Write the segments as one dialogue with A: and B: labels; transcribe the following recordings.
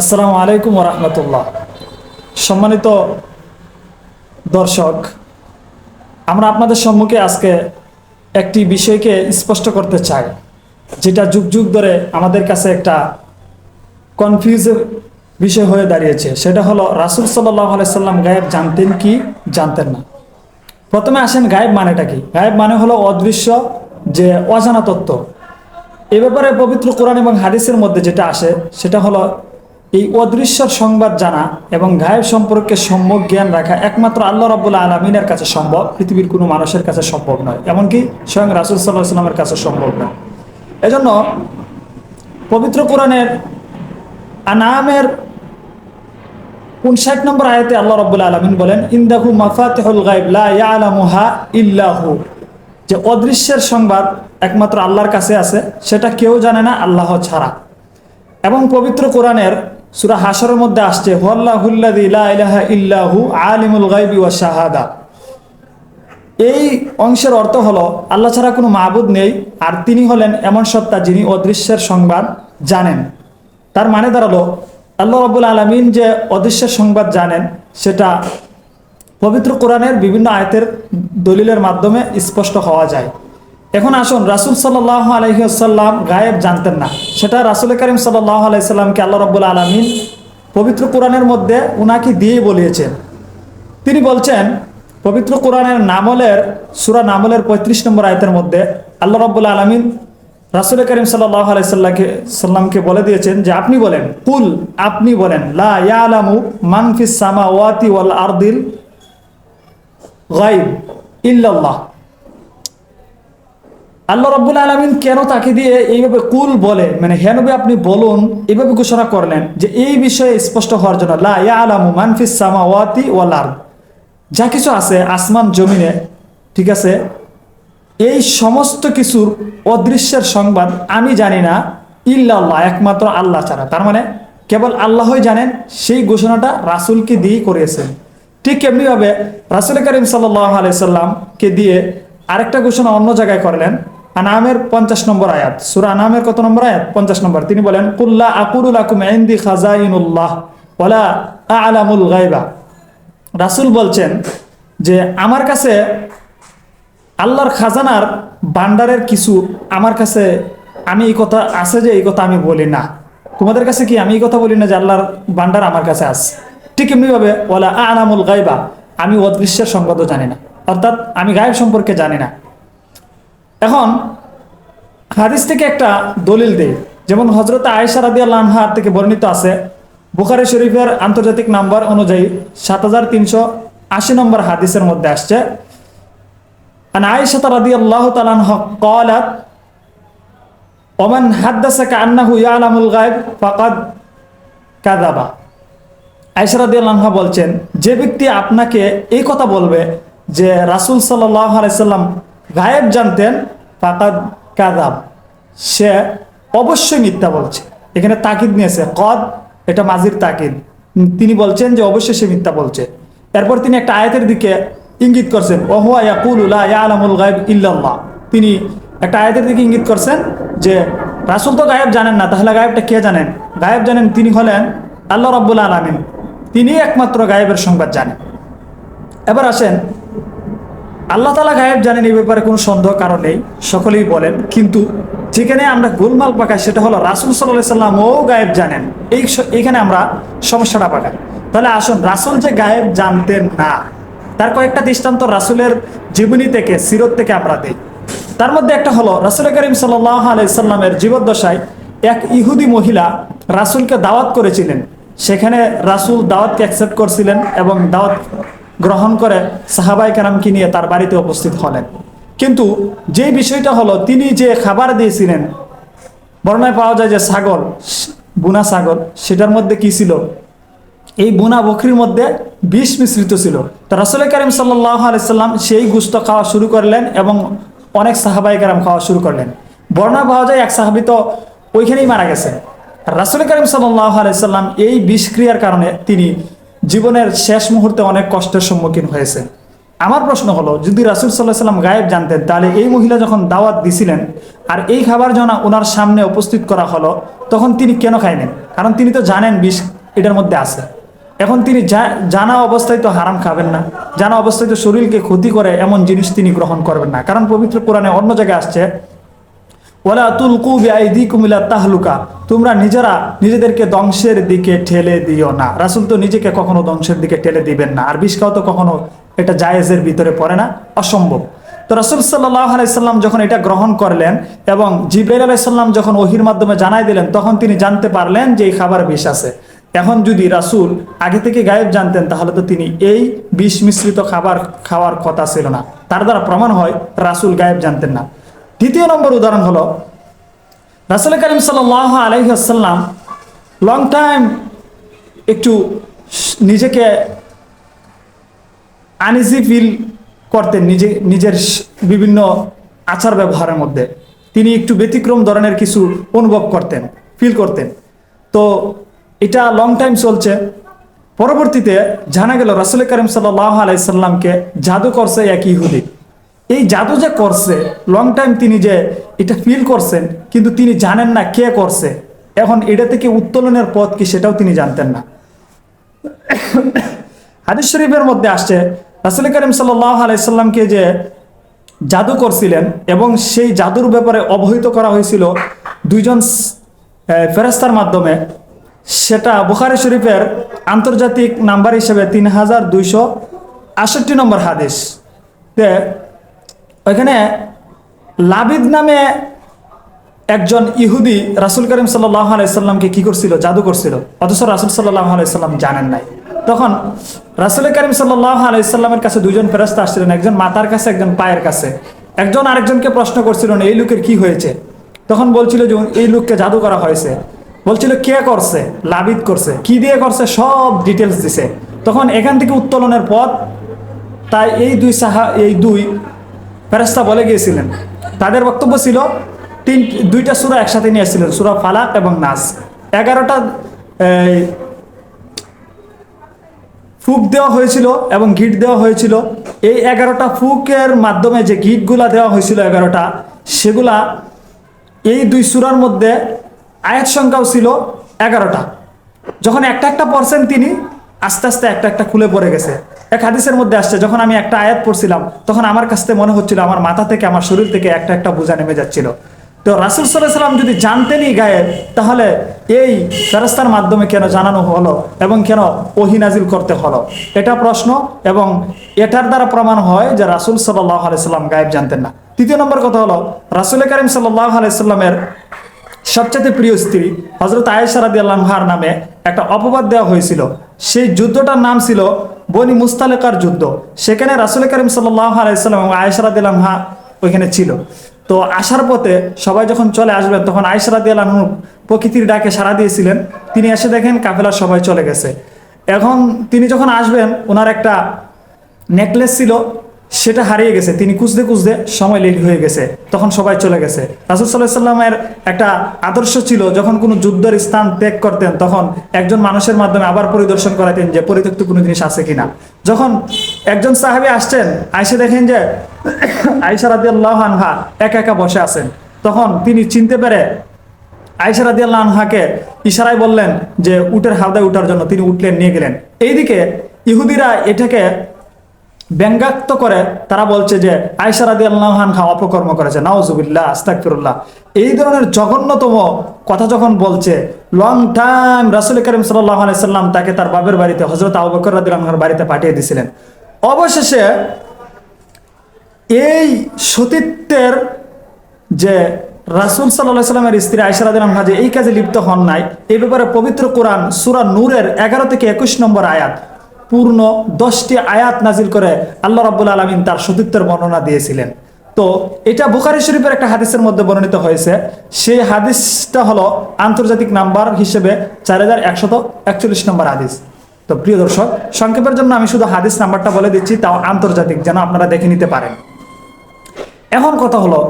A: আসসালামু আলাইকুম রহমতুল্লাহ। সম্মানিত দর্শক, আমরা আপনাদের সম্মুখে আজকে একটি বিষয়কে স্পষ্ট করতে চাই, যেটা যুগ যুগ ধরে আমাদের কাছে একটা কনফিউজের বিষয় হয়ে দাঁড়িয়েছে। সেটা হলো, রাসুল সাল্লাহ আলাইসাল্লাম গায়েব জানতেন কি? জানতেন না। প্রথমে আসেন গায়েব মানেটা কি? গায়েব মানে হলো অদৃশ্য, যে অজানা তত্ত্ব। এ ব্যাপারে পবিত্র কোরআন এবং হাদিসের মধ্যে যেটা আসে, সেটা হলো এই অদৃশ্যর সংবাদ জানা এবং গায়েব সম্পর্কে সম্যক জ্ঞান রাখা একমাত্র আল্লাহ রব্বুল্লা আলমিনের কাছে সম্ভব, পৃথিবীর কোনো মানুষের কাছে সম্ভব নয়। এমনকি স্বয়ং রাসুল সাল্লাহ সাল্লামের কাছে সম্ভব নয়। এজন্য পবিত্র কোরআনের আনামের উনষাট নম্বর আয়তে আল্লাহ রব্বুল্লা আলমিন বলেন, ইন্দাহু মাফাতেহুল ইল্লাহু। যে অদৃশ্যের সংবাদ একমাত্র আল্লাহর কাছে আছে, সেটা কেউ জানে না, আল্লাহ ছাড়া। এবং পবিত্র কোরআনের সুরা হাসরের মধ্যে আসছে ইল্লাহু এই অংশের অর্থ হলো, আল্লাহ ছাড়া কোনো মাহবুদ নেই, আর তিনি হলেন এমন সত্তা যিনি অদৃশ্যের সংবাদ জানেন। তার মানে দাঁড়াল, আল্লাহ রবুল আলমিন যে অদৃশ্যের সংবাদ জানেন, সেটা পবিত্র কোরআনের বিভিন্ন আয়তের দলিলের মাধ্যমে স্পষ্ট হওয়া যায়। এখন আসুন, রাসুল সাল্লাহ আলহিহাল্লাম গায়েব জানতেন না। সেটা রাসুল করিম সাল্লাহ আলাইসাল্লামকে আল্লাহ রবুল আলমিন পবিত্র কোরআনের মধ্যে উনাকে দিয়েই বলিয়েছেন। তিনি বলছেন, পবিত্র কোরআনের নামলের, সুরা নামলের পঁয়ত্রিশ নম্বর আয়তের মধ্যে আল্লাহ রব্বুল আলমিন রাসুল করিম সাল্লাহ আলাইসাল্লাহকে সাল্লামকে বলে দিয়েছেন যে, আপনি বলেন, কুল, আপনি বলেন, লা ইয়ালামু মানফিস সামা ওয়াতি ওয়াল আরদিল গাইব ইল্লাল্লাহ। আল্লাহ রব্বুল আলমিন কেন তাকে দিয়ে এইভাবে কুল বলে? মানে হেনবে আপনি বলুন এইভাবে ঘোষণা করলেন যে এই বিষয়ে স্পষ্ট হওয়ার জন্য, লা ইয়া আলামু মানফিস সামা ওয়াতি ওয়াল আরদ। যা কিছু আছে, আসমান, জমিনে, ঠিক আছে? এই সমস্ত কিছুর অদৃশ্যের সংবাদ আমি জানি না, ইল্লাল্লাহ, একমাত্র আল্লাহ ছাড়া। তার মানে কেবল আল্লাহই জানেন, সেই ঘোষণাটা রাসুলকে দিয়েই করিয়েছেন ঠিক এমনিভাবে রাসুল করিম সাল্লাহ আলাইসাল্লামকে দিয়ে আরেকটা ঘোষণা অন্য জায়গায় করলেন। আনামের পঞ্চাশ নম্বর আয়াত। সুরা আনামের কত নম্বর আয়াত? পঞ্চাশ নম্বর। তিনি বলেন, কুল্লা আকুরুল আকুম এন্দি খাজাইনুল্লাহ ওলা আলামুল গাইবা রাসুল বলছেন যে, আমার কাছে আল্লাহর খাজানার বান্ডারের কিছু আমার কাছে আমি এই কথা আছে যে, এই কথা আমি বলি না। তোমাদের কাছে কি আমি এই কথা বলি না যে, আল্লাহর বান্ডার আমার কাছে আছে? ঠিক এমনিভাবে ওলা আনামুল গাইবা আমি অদৃশ্যের সংবাদও জানি না। অর্থাৎ আমি গায়েব সম্পর্কে জানি না। এখন হাদিস থেকে একটা দলিল দেয় যেমন হজরত আয়েশা রাদি আল্লাহার থেকে বর্ণিত আছে, বুখারি শরীফের আন্তর্জাতিক নাম্বার অনুযায়ী সাত হাজার তিনশো আশি নম্বর হাদিসের মধ্যে আসছে আয়েশা রাদি আল্লাহ তালানহ কলাত ওমান হাদ্দাসাকে আন্নাহু ইয়ালামুল গায়ব, ফাকাদ কাদাবা আয়েশা রাদি আল্লাহা বলছেন, যে ব্যক্তি আপনাকে এই কথা বলবে যে রাসুল সাল্লাহ আলাইসাল্লাম গায়েব জানতেন ফাকাদ কাযাব। সে অবশ্যই মিথ্যা বলছে। এখানে তাকিদ নিয়েছে। কদ, এটা মাজির তাকিদ। তিনি বলছেন যে অবশ্যই সে মিথ্যা বলছে। এরপর তিনি একটা আয়াতের দিকে ইঙ্গিত করছেন গায়ব ইল্লাল্লাহ। তিনি একটা আয়াতের দিকে ইঙ্গিত করছেন যে, রাসুল তো গায়েব জানেন না, তাহলে গায়েবটা কে জানেন? গায়েব জানেন তিনি হলেন আল্লাহ রব্বুল আলমিন। তিনি একমাত্র গায়েবের সংবাদ জানেন। এবার আসেন আল্লাহ তালা গায়েব জানেন এই ব্যাপারে কোনো সন্দেহ, কারণ নেই। সকলেই বলেন, কিন্তু যেখানে আমরা গোলমাল পাকাই, সেটা হলো রাসুল সাল্লাহ সাল্লাম ও গায়েব জানেন। এই এইখানে আমরা সমস্যাটা পাকাই। তাহলে আসুন, রাসুল যে গায়েব জানতেন না, তার কয়েকটা দৃষ্টান্ত রাসুলের জীবনী থেকে, সিরত থেকে আমরা দিই। তার মধ্যে একটা হলো, রাসুল করিম সাল্লাহ আলাইসাল্লামের জীবদ্দশায় এক ইহুদি মহিলা রাসুলকে দাওয়াত করেছিলেন। সেখানে রাসুল দাওয়াতকে অ্যাকসেপ্ট করছিলেন এবং দাওয়াত গ্রহণ করে সাহাবাই কারামকে নিয়ে তার বাড়িতে উপস্থিত হলেন। কিন্তু যে বিষয়টা হলো, তিনি যে খাবার দিয়েছিলেন, বর্ণায় পাওয়া যায় যে ছাগল, বুনা ছাগল, সেটার মধ্যে কি ছিল? এই বুনা বকরির মধ্যে বিষ মিশ্রিত ছিল। তো রাসুল করিম সাল্লাহ আলাইসাল্লাম সেই গুস্ত খাওয়া শুরু করলেন এবং অনেক সাহাবাই কারাম খাওয়া শুরু করলেন। বর্ণা পাওয়া যায় এক সাহাবি তো ওইখানেই মারা গেছে রাসুল করিম সাল্লাহ আলাইসাল্লাম এই বিষক্রিয়ার কারণে তিনি জীবনের শেষ মুহূর্তে অনেক কষ্টের সম্মুখীন হয়েছে। আমার প্রশ্ন হলো, যদি রাসুল সাল্লাহ সাল্লাম গায়েব জানতেন, তাহলে এই মহিলা যখন দাওয়াত দিছিলেন আর এই খাবার যখন ওনার সামনে উপস্থিত করা হলো, তখন তিনি কেন খাইলেন? কারণ তিনি তো জানেন বিষ এটার মধ্যে আছে। এখন তিনি জানা অবস্থায় তো হারাম খাবেন না। জানা অবস্থায় তো শরীরকে ক্ষতি করে এমন জিনিস তিনি গ্রহণ করবেন না। কারণ পবিত্র কোরআনে অন্য জায়গায় আসছে ওলা তুলকু বিআইদি কুমিলা তাহলুকা। তোমরা নিজেরা নিজেদেরকে ধ্বংসের দিকে ঠেলে দিও না। রাসুল তো নিজেকে কখনো ধ্বংসের দিকে ঠেলে দিবেন না। আর বিষ খাওয়া তো কখনো এটা জায়েজের ভিতরে পড়ে না। অসম্ভব। তো রাসুল সাল্লাহ আলাইসাল্লাম যখন এটা গ্রহণ করলেন এবং জিব্রাইল আলাইসাল্লাম যখন ওহির মাধ্যমে জানাই দিলেন, তখন তিনি জানতে পারলেন যে এই খাবার বিষ আছে। এখন যদি রাসুল আগে থেকে গায়েব জানতেন, তাহলে তো তিনি এই বিষ মিশ্রিত খাবার খাওয়ার কথা ছিল না। তার দ্বারা প্রমাণ হয়, রাসুল গায়েব জানতেন না। দ্বিতীয় নম্বর উদাহরণ হলো, রাসুল করিম সাল আলহিহাসাল্লাম লং টাইম একটু নিজেকে আনইজি ফিল করতেন, নিজে, নিজের বিভিন্ন আচার ব্যবহারের মধ্যে। তিনি একটু ব্যতিক্রম ধরনের কিছু অনুভব করতেন ফিল করতেন। তো এটা লং টাইম চলছে। পরবর্তীতে জানা গেল, রাসুল করিম সাল্লাহ আলাইসাল্লামকে জাদু করছে এক ইহুদি। এই জাদু যে করছে লং টাইম তিনি যে এটা ফিল করছেন, কিন্তু তিনি জানেন না কে করছে। এখন এটা থেকে উত্তোলনের পথ কি সেটাও তিনি জানতেন না। হাদিস শরীফের মধ্যে আসছে, রাসুল করিম সাল্লাহ আলাইসাল্লামকে যে জাদু করছিলেন এবং সেই জাদুর ব্যাপারে অবহিত করা হয়েছিল দুইজন ফেরেস্তার মাধ্যমে, সেটা বুখারি শরীফের আন্তর্জাতিক নাম্বার হিসেবে তিন হাজার দুইশো আষট্টি নম্বর হাদিস। তে ওইখানে লাবিদ নামে একজন ইহুদি রাসুল করিম সাল্লাহ আলাইসাল্লামকে কি করছিল? জাদু করছিল। অথচ রাসুল সাল্লাহ আলাইসাল্লাম জানেন নাই। তখন রাসুল করিম সাল্লাহ আলাইসাল্লামের কাছে দুজন ফেরস্তা আসছিলেন। একজন মাতার কাছে, একজন পায়ের কাছে। একজন আরেকজনকে প্রশ্ন করছিলেন এই লোকের কি হয়েছে? তখন বলছিল যে, এই লোককে জাদু করা হয়েছে। বলছিল, কে করছে? লাবিদ করছে। কি দিয়ে করছে? সব ডিটেলস দিছে। তখন এখান থেকে উত্তোলনের পথ তাই এই দুই সাহা, এই দুই ফেরেস্তা বলে গিয়েছিলেন। তাদের বক্তব্য ছিল, তিন, দুইটা সুরা একসাথে নিয়ে এসেছিলেন সুরা ফালাক এবং নাস। এগারোটা ফুক দেওয়া হয়েছিল এবং গিট দেওয়া হয়েছিল। এই এগারোটা ফুকের মাধ্যমে যে গিটগুলা দেওয়া হয়েছিল এগারোটা, সেগুলা এই দুই সুরার মধ্যে আয়াত সংখ্যাও ছিল এগারোটা। যখন একটা একটা পড়ছেন তিনি আস্তে আস্তে একটা একটা খুলে পড়ে গেছে। এক হাদিসের মধ্যে আসছে, যখন আমি একটা আয়াত পড়ছিলাম, তখন আমার কাছ মনে হচ্ছিল, আমার মাথা থেকে, আমার শরীর থেকে একটা একটা বোঝা নেমে যাচ্ছিল। তো রাসুল সাল্লাম যদি জানতেনই গায়ে, তাহলে এই ফেরস্তার মাধ্যমে কেন জানানো হলো এবং কেন ওহি নাজিল করতে হলো? এটা প্রশ্ন এবং এটার দ্বারা প্রমাণ হয় যে রাসুল সাল্লাহ আলাইসাল্লাম গায়েব জানতেন না। তৃতীয় নম্বর কথা হলো, রাসুল করিম সাল্লাহ আলাইসাল্লামের সবচেয়ে প্রিয় স্ত্রী হজরত আয়েশা রাদি আল্লাহার নামে একটা অপবাদ দেওয়া হয়েছিল। সেই যুদ্ধটার নাম ছিল বনি মুস্তালেকার যুদ্ধ। সেখানে রাসুল করিম সাল্লাহ আলাইসাল্লাম এবং আয়েশা রাদি আল্লাহা ওইখানে ছিল। তো আসার পথে সবাই যখন চলে আসবেন, তখন আয়েশা রাদি আল্লাহ প্রকৃতির ডাকে সাড়া দিয়েছিলেন। তিনি এসে দেখেন কাফেলার সবাই চলে গেছে। এখন তিনি যখন আসবেন, ওনার একটা নেকলেস ছিল সেটা হারিয়ে গেছে। তিনি খুঁজতে খুঁজতে সময় লেট হয়ে গেছে। তখন সবাই চলে গেছে। রাসুল সাল্লাহ সাল্লামের একটা আদর্শ ছিল, যখন কোনো যুদ্ধের স্থান ত্যাগ করতেন, তখন একজন মানুষের মাধ্যমে আবার পরিদর্শন করাতেন যে পরিত্যক্ত কোনো জিনিস আছে কিনা। যখন একজন সাহেবে আসছেন আইসে দেখেন যে আইসা রাদি আল্লাহ আনহা একা একা বসে আছেন। তখন তিনি চিনতে পেরে আয়সা রাদি আল্লাহ আনহাকে ইশারায় বললেন যে, উটের হাওদায় উঠার জন্য তিনি উঠলেন, নিয়ে গেলেন। এইদিকে ইহুদিরা এটাকে ব্যঙ্গাক্ত করে, তারা বলছে যে আয়সা রাদি আল্লাহান খা অপকর্ম করেছে। নওয়াজুবিল্লাহ আস্তাকফিরুল্লাহ এই ধরনের জঘন্যতম কথা যখন বলছে লং টাইম রাসুল করিম সাল্লাহ আলাইসাল্লাম তাকে তার বাবের বাড়িতে হজরত আবু বকর বাড়িতে পাঠিয়ে দিয়েছিলেন অবশেষে এই সতীত্বের যে রাসুল সাল্লাহ সাল্লামের স্ত্রী আয়সারাদ যে এই কাজে লিপ্ত হন নাই এই ব্যাপারে পবিত্র কোরআন, সুরা নূরের এগারো থেকে একুশ নম্বর আয়াত। পূর্ণ দশটি আয়াত নাজিল করে আল্লাহ রাব্বুল আলমিন তার সতীত্বের বর্ণনা দিয়েছিলেন। তো এটা বুখারি শরীফের একটা হাদিসের মধ্যে বর্ণিত হয়েছে। সেই হাদিসটা হলো আন্তর্জাতিক নাম্বার হিসেবে চার হাজার একশত একচল্লিশ নম্বর হাদিস। তো প্রিয় দর্শক, সংক্ষেপের জন্য আমি শুধু হাদিস নাম্বারটা বলে দিচ্ছি, তাও আন্তর্জাতিক, যেন আপনারা দেখে নিতে পারেন। এখন কথা হলো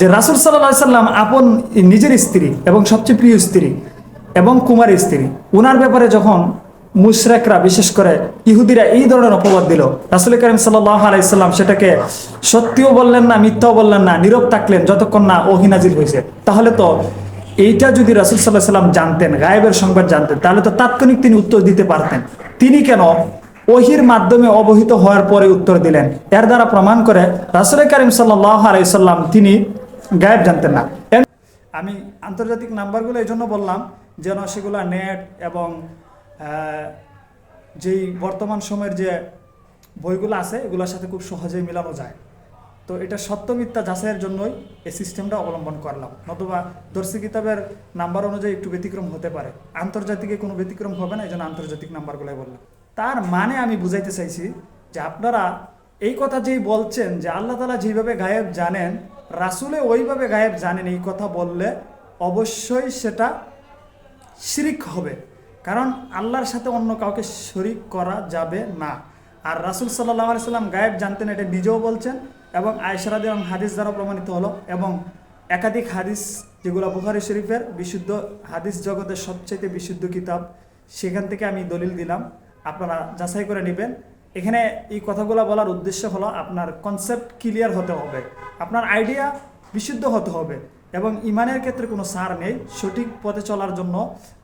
A: যে রাসুল সাল্লাহ সাল্লাম আপন নিজের স্ত্রী এবং সবচেয়ে প্রিয় স্ত্রী এবং কুমারী স্ত্রী ওনার ব্যাপারে যখন মুশরেকরা, বিশেষ করে ইহুদিরা এই ধরনের অপবাদ দিল। রাসুল করিম সাল্লাহ আলাইসাল্লাম সেটাকে সত্যিও বললেন না, মিথ্যাও বললেন না, নীরব থাকলেন যতক্ষণ না ওহিনাজির হয়েছে। তাহলে তো এইটা যদি রাসুল সাল্লাহ সাল্লাম জানতেন, গায়েবের সংবাদ জানতেন, তাহলে তো তাৎক্ষণিক তিনি উত্তর দিতে পারতেন। তিনি কেন ওহির মাধ্যমে অবহিত হওয়ার পরে উত্তর দিলেন? এর দ্বারা প্রমাণ করে রাসুল করিম সাল্লাহ আলাইসাল্লাম তিনি গায়েব জানতেন না। আমি আন্তর্জাতিক নাম্বারগুলো এই জন্য বললাম যেন সেগুলো নেট এবং যেই বর্তমান সময়ের যে বইগুলো আছে, এগুলোর সাথে খুব সহজেই মেলানো যায়। তো এটা সত্য মিথ্যা যাচাইয়ের জন্যই এই সিস্টেমটা অবলম্বন করলাম। নতুবা দর্শী কিতাবের নাম্বার অনুযায়ী একটু ব্যতিক্রম হতে পারে। আন্তর্জাতিকে কোনো ব্যতিক্রম হবে না, এই জন্য আন্তর্জাতিক নাম্বারগুলোই বললাম। তার মানে আমি বুঝাইতে চাইছি যে আপনারা এই কথা যেই বলছেন, যে আল্লাহ তালা যেভাবে গায়েব জানেন রাসুলে ওইভাবে গায়েব জানেন এই কথা বললে অবশ্যই সেটা শিরিক হবে। কারণ আল্লাহর সাথে অন্য কাউকে শরিক করা যাবে না। আর রাসুল সাল্লাহ সাল্লাম গায়েব জানতেন, এটা নিজেও বলছেন এবং আয়সারাদ হাদিস দ্বারা প্রমাণিত হলো এবং একাধিক হাদিস, যেগুলো বুখারি শরীফের বিশুদ্ধ হাদিস জগতের সবচেয়ে বিশুদ্ধ কিতাব, সেখান থেকে আমি দলিল দিলাম। আপনারা যাচাই করে নেবেন। এখানে এই কথাগুলো বলার উদ্দেশ্য হলো আপনার কনসেপ্ট ক্লিয়ার হতে হবে। আপনার আইডিয়া বিশুদ্ধ হতে হবে। এবং ইমানের ক্ষেত্রে কোনো সার নেই। সঠিক পথে চলার জন্য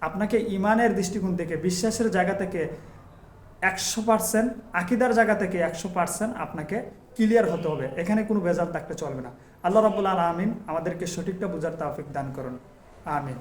A: আপনাকে ইমানের দৃষ্টিকোণ থেকে, বিশ্বাসের জায়গা থেকে একশো পার্সেন্ট আকিদার জায়গা থেকে একশো পার্সেন্ট আপনাকে ক্লিয়ার হতে হবে। এখানে কোনো ভেজাল থাকতে চলবে না। আল্লাহ রাবুল আমিন আমাদেরকে সঠিকটা বোঝার তাফিক দান করুন। আমিন।